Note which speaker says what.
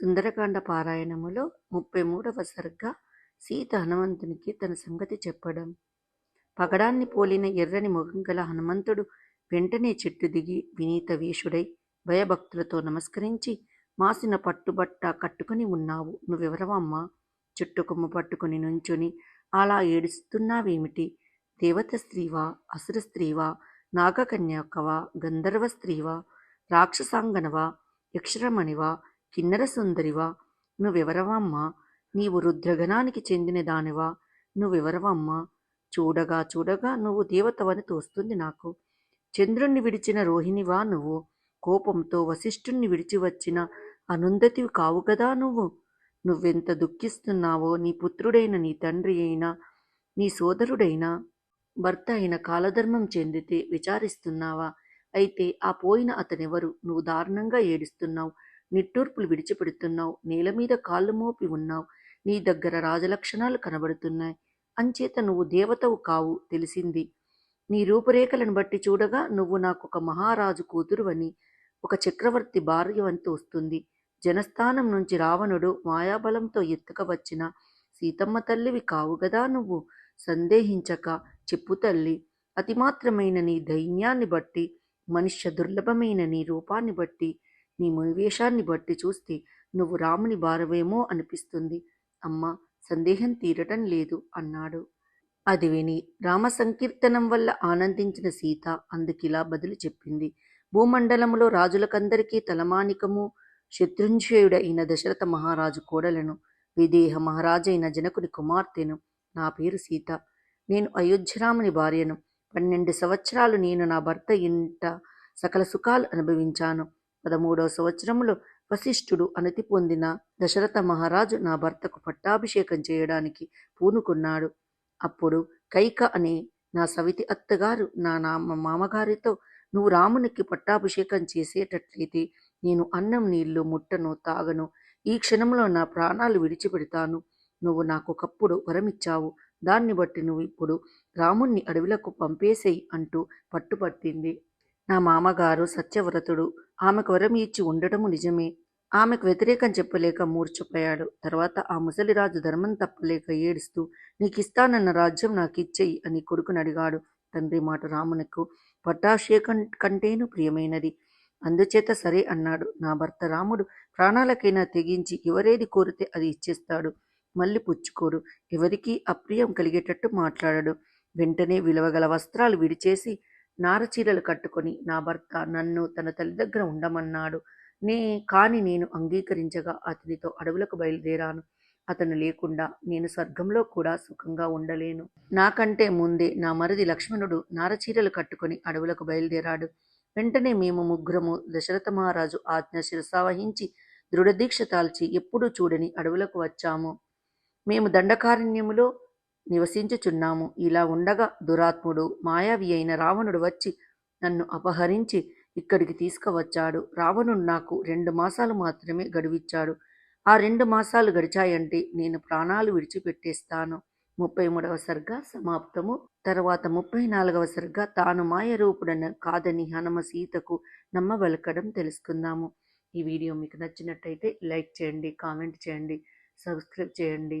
Speaker 1: సుందరకాండ పారాయణములో ముప్పై మూడవ సరిగ్గా సీత హనుమంతునికి తన సంగతి చెప్పడం. పగడాన్ని పోలిన ఎర్రని ముఖం గల హనుమంతుడు వెంటనే చెట్టు దిగి వినీత వేషుడై భయభక్తులతో నమస్కరించి మాసిన పట్టుబట్ట కట్టుకుని ఉన్నావు. నువ్వెవరవమ్మా? చుట్టుకొమ్మ పట్టుకుని నుంచుని అలా ఏడుస్తున్నావేమిటి? దేవత స్త్రీవా? అసుర స్త్రీవా? నాగకన్యాకవా? గంధర్వ స్త్రీవా? రాక్షసాంగనవా? యక్షరమణివా? కిన్నర సుందరివా? నువ్వెవరవమ్మా నీవు రుద్రగణానికి చెందిన దానివా? నువ్వెవరవమ్మా చూడగా చూడగా నువ్వు దేవతవని తోస్తుంది నాకు. చంద్రుణ్ణి విడిచిన రోహిణివా నువ్వు? కోపంతో వశిష్ఠుణ్ణి విడిచి వచ్చిన అనుందతివి కావు కదా నువ్వు? నువ్వెంత దుఃఖిస్తున్నావో నీ పుత్రుడైన నీ తండ్రి అయినా నీ సోదరుడైనా? భర్త అయిన కాలధర్మం చెందితే విచారిస్తున్నావా? అయితే ఆ పోయిన అతనెవరు? నువ్వు దారుణంగా ఏడుస్తున్నావు. నిట్టూర్పులు విడిచిపెడుతున్నావు. నేల మీద కాళ్ళు మోపి ఉన్నావు. నీ దగ్గర రాజలక్షణాలు కనబడుతున్నాయి. అంచేత నువ్వు దేవతవు కావు తెలిసింది. నీ రూపురేఖలను బట్టి చూడగా నువ్వు నాకు ఒక మహారాజు కూతురువని ఒక చక్రవర్తి భార్యవంతు తోస్తుంది జనస్థానం నుంచి రావణుడు మాయాబలంతో ఎత్తుకవచ్చిన సీతమ్మ తల్లివి కావు గదా నువ్వు. సందేహించక చెప్పు తల్లి. అతిమాత్రమైన నీ దైన్యాన్ని బట్టి మనుష్య దుర్లభమైన నీ రూపాన్ని బట్టి నీ మునివేషాన్ని బట్టి చూస్తే నువ్వు రాముని భారవేమో అనిపిస్తుంది. అమ్మ సందేహం తీరటం లేదు అన్నాడు. అది విని రామ సంకీర్తనం వల్ల ఆనందించిన సీత అందుకిలా బదులు చెప్పింది. భూమండలములో రాజులకందరికీ తలమానికము శత్రుంజయుడైన దశరథ మహారాజు కోడలను విదేహ మహారాజైన జనకుని కుమార్తెను. నా పేరు సీత. నేను అయోధ్యరాముని భార్యను. పన్నెండు సంవత్సరాలు నేను నా భర్త ఇంట సకల సుఖాలు అనుభవించాను. పదమూడవ సంవత్సరంలో వశిష్ఠుడు అనతి పొందిన దశరథ మహారాజు నా భర్తకు పట్టాభిషేకం చేయడానికి పూనుకున్నాడు. అప్పుడు కైక అనే నా సవితి అత్తగారు నా నామ మామగారితో నువ్వు రామునికి పట్టాభిషేకం చేసేటట్లయితే నేను అన్నం నీళ్ళు ముట్టను తాగను. ఈ క్షణంలో నా ప్రాణాలు విడిచిపెడతాను. నువ్వు నాకు ఒకప్పుడు వరమిచ్చావు. దాన్ని బట్టి నువ్వు ఇప్పుడు రాముణ్ణి అడవిలకు పంపేసేయి అంటూ పట్టుపట్టింది. నా మామగారు సత్యవ్రతుడు ఆమెకు వరం ఇచ్చి ఉండటము నిజమే. ఆమెకు వ్యతిరేకం చెప్పలేక మూర్చపోయాడు తర్వాత ఆ ముసలిరాజు ధర్మం తప్పలేక ఏడుస్తూ నీకిస్తానన్న రాజ్యం నాకు ఇచ్చేయి అని కొడుకుని అడిగాడు. తండ్రి మాట రామునకు పట్టాభిషేకం కంటేను ప్రియమైనది. అందుచేత సరే అన్నాడు. నా భర్త రాముడు ప్రాణాలకైనా తెగించి ఎవరేది కోరితే అది ఇచ్చేస్తాడు. మళ్ళీ పుచ్చుకోడు. ఎవరికీ అప్రియం కలిగేటట్టు మాట్లాడడు. వెంటనే విలువగల వస్త్రాలు విడిచేసి నారచీరలు కట్టుకొని నా భర్త నన్ను తన తల్లి దగ్గర ఉండమన్నాడు. నే కాని నేను అంగీకరించగా అతనితో అడవులకు బయలుదేరాను. అతను లేకుండా నేను స్వర్గంలో కూడా సుఖంగా ఉండలేను. నాకంటే ముందే నా మరిది లక్ష్మణుడు నారచీరలు కట్టుకొని అడవులకు బయలుదేరాడు. వెంటనే మేము ముగ్గురము దశరథ మహారాజు ఆజ్ఞ శిరసావహించి దృఢదీక్ష తాల్చి ఎప్పుడూ చూడని అడవులకు వచ్చాము. మేము దండకారణ్యములో నివసించుచున్నాము. ఇలా ఉండగా దురాత్ముడు మాయావి అయిన రావణుడు వచ్చి నన్ను అపహరించి ఇక్కడికి తీసుకువచ్చాడు. రావణుడు నాకు రెండు మాసాలు మాత్రమే గడువిచ్చాడు. ఆ రెండు మాసాలు గడిచాయంటే నేను ప్రాణాలు విడిచిపెట్టేస్తాను. ముప్పై మూడవ సరిగ్గా సమాప్తము. తర్వాత ముప్పై నాలుగవ సరిగ్గా తాను మాయరూపుడన కాదని హనుమ సీతకు నమ్మవలకడం తెలుసుకుందాము. ఈ వీడియో మీకు నచ్చినట్టయితే లైక్ చేయండి కామెంట్ చేయండి సబ్స్క్రైబ్ చేయండి.